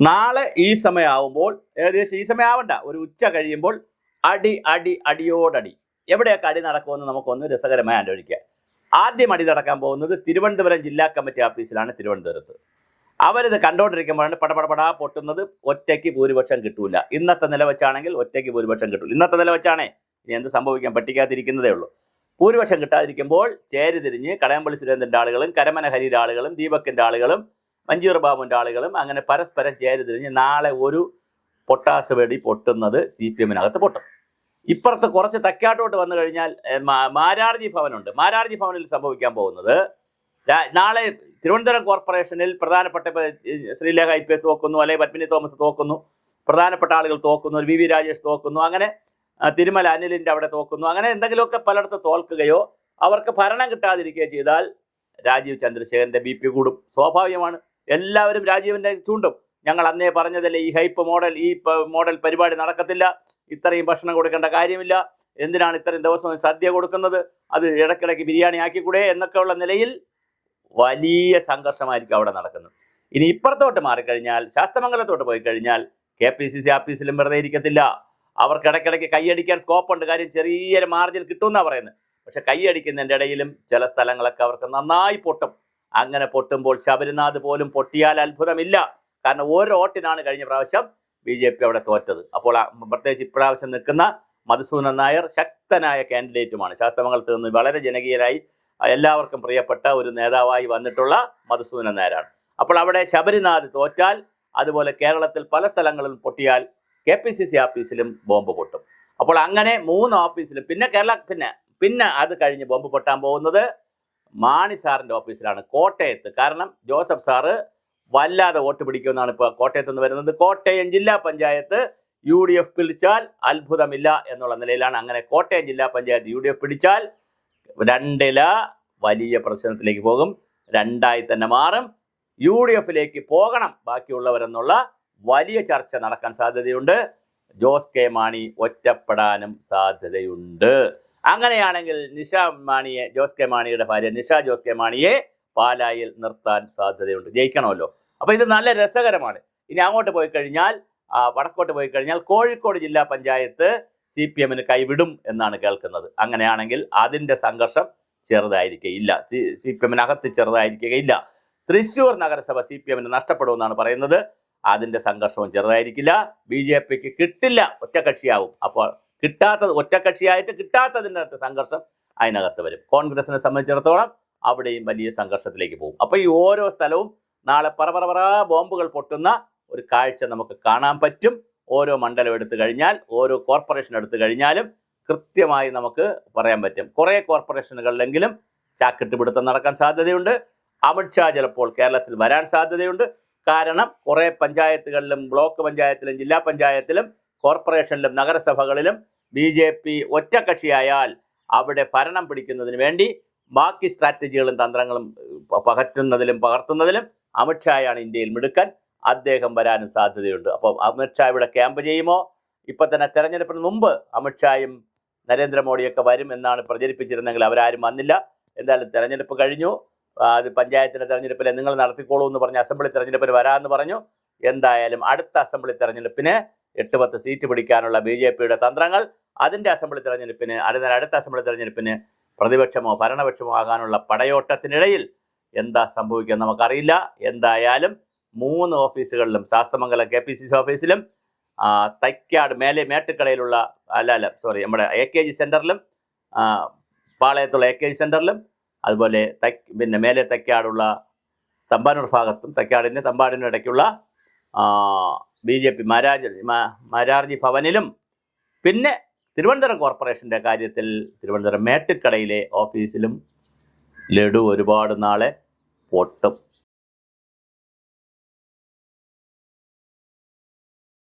നാളെ ഈ സമയമാവുമ്പോൾ ഏകദേശം ഈ സമയമാവണ്ട ഒരു ഉച്ച കഴിയുമ്പോൾ അടി അടി അടിയോടടി. എവിടെയൊക്കെ അടി നടക്കുമെന്ന് നമുക്കൊന്ന് രസകരമായി ആലോചിക്കാം. ആദ്യം അടി നടക്കാൻ പോകുന്നത് തിരുവനന്തപുരം ജില്ലാ കമ്മിറ്റി ഓഫീസിലാണ് തിരുവനന്തപുരത്ത്. അവരിത് കണ്ടുകൊണ്ടിരിക്കുമ്പോഴാണ് പടപടപടാ പൊട്ടുന്നത്. ഒറ്റയ്ക്ക് ഭൂരിപക്ഷം കിട്ടൂല. ഇന്നത്തെ നില വെച്ചാണെങ്കിൽ ഒറ്റയ്ക്ക് ഭൂരിപക്ഷം കിട്ടൂല. ഇന്നത്തെ നില വെച്ചാണേ ഇനി എന്ത് സംഭവിക്കാൻ പറ്റിക്കാതിരിക്കുന്നതേ ഉള്ളൂ. ഭൂരിപക്ഷം കിട്ടാതിരിക്കുമ്പോൾ ചേരി തിരിഞ്ഞ് കടയമ്പള്ളി സുരേന്ദ്രന്റെ ആളുകളും കരമന ഹരിയുടെ ആളുകളും ദീപക്കിന്റെ ആളുകളും മഞ്ജൂർ ബാബുവിന്റെ ആളുകളും അങ്ങനെ പരസ്പരം ചേരി തിരിഞ്ഞ് നാളെ ഒരു പൊട്ടാസ് വെടി പൊട്ടുന്നത് സി പി എമ്മിനകത്ത് പൊട്ടും. ഇപ്പുറത്ത് കുറച്ച് തക്കാട്ടോട്ട് വന്നു കഴിഞ്ഞാൽ മാരാർജി ഭവനുണ്ട്. മാരാർജി ഭവനിൽ സംഭവിക്കാൻ പോകുന്നത് നാളെ തിരുവനന്തപുരം കോർപ്പറേഷനിൽ പ്രധാനപ്പെട്ട ശ്രീലേഖ ഐ പി എസ് തോക്കുന്നു അല്ലെങ്കിൽ പത്മിനി തോമസ് തോക്കുന്നു പ്രധാനപ്പെട്ട ആളുകൾ തോക്കുന്നു വി വി രാജേഷ് തോക്കുന്നു അങ്ങനെ തിരുമല അനിലിന്റെ അവിടെ തോക്കുന്നു അങ്ങനെ എന്തെങ്കിലുമൊക്കെ പലയിടത്ത് തോൽക്കുകയോ അവർക്ക് ഭരണം കിട്ടാതിരിക്കുകയോ ചെയ്താൽ രാജീവ് ചന്ദ്രശേഖരന്റെ ബി പി കൂടും. സ്വാഭാവികമാണ്. എല്ലാവരും രാജീവിന്റെ ചൂണ്ടും. ഞങ്ങൾ അന്നേ പറഞ്ഞതല്ലേ ഈ ഹൈപ്പ് മോഡൽ ഈ മോഡൽ പരിപാടി നടക്കത്തില്ല. ഇത്രയും ഭക്ഷണം കൊടുക്കേണ്ട കാര്യമില്ല. എന്തിനാണ് ഇത്രയും ദിവസം സദ്യ കൊടുക്കുന്നത്? അത് ഇടയ്ക്കിടയ്ക്ക് ബിരിയാണി ആക്കിക്കൂടെ എന്നൊക്കെയുള്ള നിലയിൽ വലിയ സംഘർഷമായിരിക്കും അവിടെ നടക്കുന്നത്. ഇനി ഇപ്പുറത്തോട്ട് മാറിക്കഴിഞ്ഞാൽ ശാസ്തമംഗലത്തോട്ട് പോയി കഴിഞ്ഞാൽ കെ പി സി സി ഓഫീസിലും വെറുതെ ഇരിക്കത്തില്ല. അവർക്ക് ഇടയ്ക്കിടയ്ക്ക് കൈയടിക്കാൻ സ്കോപ്പുണ്ട് കാര്യം ചെറിയൊരു മാർജിൻ കിട്ടുമെന്നാണ് പറയുന്നത്. പക്ഷെ കൈയടിക്കുന്നതിന്റെ ഇടയിലും ചില സ്ഥലങ്ങളൊക്കെ അവർക്ക് നന്നായി പൊട്ടും. അങ്ങനെ പൊട്ടുമ്പോൾ ശബരിനാഥ് പോലും പൊട്ടിയാൽ അത്ഭുതമില്ല. കാരണം ഒരു വോട്ടിനാണ് കഴിഞ്ഞ പ്രാവശ്യം ബി ജെ പി അവിടെ തോറ്റത്. അപ്പോൾ പ്രത്യേകിച്ച് ഇപ്രാവശ്യം നിൽക്കുന്ന മധുസൂദനൻ നായർ ശക്തനായ കാൻഡിഡേറ്റുമാണ്. ശാസ്ത്രമംഗലത്ത് നിന്ന് വളരെ ജനകീയരായി എല്ലാവർക്കും പ്രിയപ്പെട്ട ഒരു നേതാവായി വന്നിട്ടുള്ള മധുസൂദനൻ നായരാണ്. അപ്പോൾ അവിടെ ശബരിനാഥ് തോറ്റാൽ അതുപോലെ കേരളത്തിൽ പല സ്ഥലങ്ങളിലും പൊട്ടിയാൽ കെ പി സി സി ഓഫീസിലും ബോംബ് പൊട്ടും. അപ്പോൾ അങ്ങനെ മൂന്ന് ഓഫീസിലും പിന്നെ കേരള പിന്നെ പിന്നെ അത് കഴിഞ്ഞ് ബോംബ് പൊട്ടാൻ പോകുന്നത് മാണി സാറിന്റെ ഓഫീസിലാണ് കോട്ടയത്ത്. കാരണം ജോസഫ് സാറ് വല്ലാതെ വോട്ട് പിടിക്കുമെന്നാണ് ഇപ്പോൾ കോട്ടയത്ത് നിന്ന് വരുന്നത്. കോട്ടയം ജില്ലാ പഞ്ചായത്ത് യു ഡി എഫ് പിടിച്ചാൽ അത്ഭുതമില്ല എന്നുള്ള നിലയിലാണ് അങ്ങനെ കോട്ടയം ജില്ലാ പഞ്ചായത്ത് യു ഡി എഫ് പിടിച്ചാൽ രണ്ടില വലിയ പ്രശ്നത്തിലേക്ക് പോകും. രണ്ടായി തന്നെ മാറും. യു ഡി എഫിലേക്ക് പോകണം ബാക്കിയുള്ളവരെന്നുള്ള വലിയ ചർച്ച നടക്കാൻ സാധ്യതയുണ്ട്. ജോസ് കെ മാണി ഒറ്റപ്പെടാനും സാധ്യതയുണ്ട്. അങ്ങനെയാണെങ്കിൽ നിഷ മാണിയെ ജോസ് കെ മാണിയുടെ ഭാര്യ നിഷ ജോസ് കെ മാണിയെ പാലായിൽ നിർത്താൻ സാധ്യതയുണ്ട്. ജയിക്കണമല്ലോ. അപ്പൊ ഇത് നല്ല രസകരമാണ്. ഇനി അങ്ങോട്ട് പോയി കഴിഞ്ഞാൽ വടക്കോട്ട് പോയി കഴിഞ്ഞാൽ കോഴിക്കോട് ജില്ലാ പഞ്ചായത്ത് സി പി എമ്മിന് കൈവിടും എന്നാണ് കേൾക്കുന്നത്. അങ്ങനെയാണെങ്കിൽ അതിന്റെ സംഘർഷം ചെറുതായിരിക്കുകയില്ല സി സി പി എമ്മിനകത്ത് ചെറുതായിരിക്കുകയില്ല തൃശ്ശൂർ നഗരസഭ സി പി എമ്മിന് നഷ്ടപ്പെടുമെന്നാണ് പറയുന്നത്. അതിന്റെ സംഘർഷവും ചെറുതായിരിക്കില്ല. ബി ജെ പിക്ക് കിട്ടില്ല. ഒറ്റക്കക്ഷിയാവും അപ്പോൾ കിട്ടാത്തത് ഒറ്റക്കക്ഷിയായിട്ട് കിട്ടാത്തതിന്റെ അകത്ത് സംഘർഷം അതിനകത്ത് വരും. കോൺഗ്രസിനെ സംബന്ധിച്ചിടത്തോളം അവിടെയും വലിയ സംഘർഷത്തിലേക്ക് പോകും. അപ്പോൾ ഈ ഓരോ സ്ഥലവും നാളെ പറ ബോംബുകൾ പൊട്ടുന്ന ഒരു കാഴ്ച നമുക്ക് കാണാൻ പറ്റും. ഓരോ മണ്ഡലം എടുത്തു കഴിഞ്ഞാൽ ഓരോ കോർപ്പറേഷൻ എടുത്തു കഴിഞ്ഞാലും കൃത്യമായി നമുക്ക് പറയാൻ പറ്റും. കുറേ കോർപ്പറേഷനുകളിലെങ്കിലും ചാക്കിട്ട് പിടുത്തം നടക്കാൻ സാധ്യതയുണ്ട്. അമിത്ഷാ ചിലപ്പോൾ കേരളത്തിൽ വരാൻ സാധ്യതയുണ്ട്. കാരണം കുറേ പഞ്ചായത്തുകളിലും ബ്ലോക്ക് പഞ്ചായത്തിലും ജില്ലാ പഞ്ചായത്തിലും കോർപ്പറേഷനിലും നഗരസഭകളിലും ബി ജെ പി ഒറ്റക്കക്ഷിയായാൽ അവിടെ ഭരണം പിടിക്കുന്നതിന് വേണ്ടി ബാക്കി സ്ട്രാറ്റജികളും തന്ത്രങ്ങളും പകറ്റുന്നതിലും പകർത്തുന്നതിലും അമിത്ഷായാണ് ഇന്ത്യയിൽ മിടുക്കൻ. അദ്ദേഹം വരാനും സാധ്യതയുണ്ട്. അപ്പോൾ അമിത്ഷാ ഇവിടെ ക്യാമ്പ് ചെയ്യുമോ? ഇപ്പം തന്നെ തെരഞ്ഞെടുപ്പിന് മുമ്പ് അമിത്ഷായും നരേന്ദ്രമോദിയൊക്കെ വരും എന്നാണ് പ്രചരിപ്പിച്ചിരുന്നെങ്കിൽ അവരാരും വന്നില്ല. എന്തായാലും തെരഞ്ഞെടുപ്പ് കഴിഞ്ഞു. അത് പഞ്ചായത്തിന്റെ തെരഞ്ഞെടുപ്പിൽ നിങ്ങൾ നടത്തിക്കോളൂ എന്ന് പറഞ്ഞ് അസംബ്ലി തെരഞ്ഞെടുപ്പിന് വരാമെന്ന് പറഞ്ഞു. എന്തായാലും അടുത്ത അസംബ്ലി തെരഞ്ഞെടുപ്പിന് എട്ട് പത്ത് സീറ്റ് പിടിക്കാനുള്ള ബി ജെ പിയുടെ തന്ത്രങ്ങൾ അതിന്റെ അസംബ്ലി തെരഞ്ഞെടുപ്പിന് അടുത്ത അടുത്ത അസംബ്ലി തെരഞ്ഞെടുപ്പിന് പ്രതിപക്ഷമോ ഭരണപക്ഷമോ ആകാനുള്ള പടയോട്ടത്തിനിടയിൽ എന്താ സംഭവിക്കുക നമുക്കറിയില്ല. എന്തായാലും മൂന്ന് ഓഫീസുകളിലും Sasthamangalam K P C C ഓഫീസിലും തൈക്കാട് മേലെ മേട്ടുക്കടയിലുള്ള അല്ല അല്ല സോറി നമ്മുടെ എ കെ ജി സെന്ററിലും പാളയത്തുള്ള എ കെ ജി സെന്ററിലും അതുപോലെ പിന്നെ മേലെ തക്കാടുള്ള തമ്പാനൂർ ഭാഗത്തും തക്കാടിന്റെ തമ്പാടിനും ഇടയ്ക്കുള്ള ബി ജെ പി മാരാജ് മാരാർജി ഭവനിലും പിന്നെ തിരുവനന്തപുരം കോർപ്പറേഷന്റെ കാര്യത്തിൽ തിരുവനന്തപുരം മേട്ടുക്കടയിലെ ഓഫീസിലും ലഡു ഒരുപാട് നാളെ പൊട്ടും.